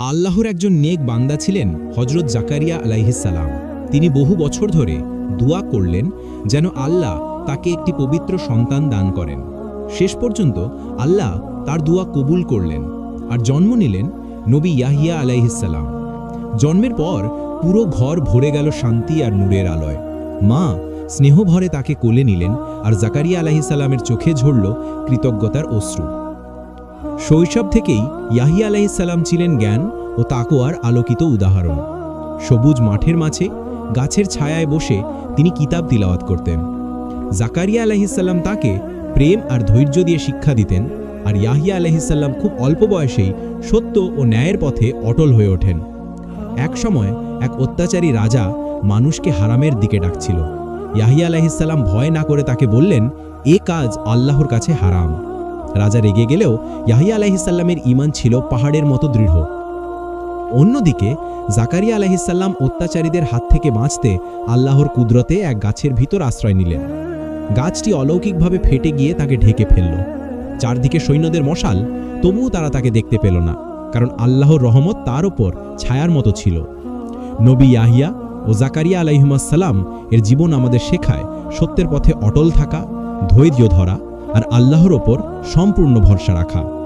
আল্লাহর একজন নেক বান্দা ছিলেন হজরত জাকারিয়া আলাইহিসাল্লাম তিনি বহু বছর ধরে দোয়া করলেন যেন আল্লাহ তাকে একটি পবিত্র সন্তান দান করেন। শেষ পর্যন্ত আল্লাহ তার দোয়া কবুল করলেন আর জন্ম নিলেন নবী ইয়াহিয়া আলাইহিসাল্লাম জন্মের পর পুরো ঘর ভরে গেল শান্তি আর নূরের আলোয়। মা স্নেহভরে তাকে কোলে নিলেন আর জাকারিয়া আলাইহিসাল্লামের চোখে ঝরল কৃতজ্ঞতার অশ্রু। শৈশব থেকেই ইয়াহিয়া আলাইহিসাল্লাম ছিলেন জ্ঞান ও তাকোয়ার আলোকিত উদাহরণ। সবুজ মাঠের মাঝে, গাছের ছায়ায় বসে তিনি কিতাব তিলাওয়াত করতেন। জাকারিয়া আলাইহিসাল্লাম তাকে প্রেম আর ধৈর্য দিয়ে শিক্ষা দিতেন আর ইয়াহিয়া আলাইহিসাল্লাম খুব অল্প বয়সেই সত্য ও ন্যায়ের পথে অটল হয়ে ওঠেন। এক সময় এক অত্যাচারী রাজা মানুষকে হারামের দিকে ডাকছিল। ইয়াহিয়া আলাইহিসাল্লাম ভয় না করে তাকে বললেন, এ কাজ আল্লাহর কাছে হারাম। রাজা রেগে গেলেও ইয়াহিয়া আলাইহিসাল্লামের ইমান ছিল পাহাড়ের মতো দৃঢ়। অন্যদিকে জাকারিয়া আলাইহিসাল্লাম অত্যাচারীদের হাত থেকে বাঁচতে আল্লাহর কুদরতে এক গাছের ভিতর আশ্রয় নিলেন। গাছটি অলৌকিকভাবে ফেটে গিয়ে তাকে ঢেকে ফেলল। চারদিকে সৈন্যদের মশাল, তবুও তারা তাকে দেখতে পেল না, কারণ আল্লাহর রহমত তার ওপর ছায়ার মতো ছিল। নবী ইয়াহিয়া ও জাকারিয়া আলাইহিমাসাল্লাম এর জীবন আমাদের শেখায় সত্যের পথে অটল থাকা, ধৈর্য ধরা আর আল্লাহর ওপর সম্পূর্ণ ভরসা রাখা।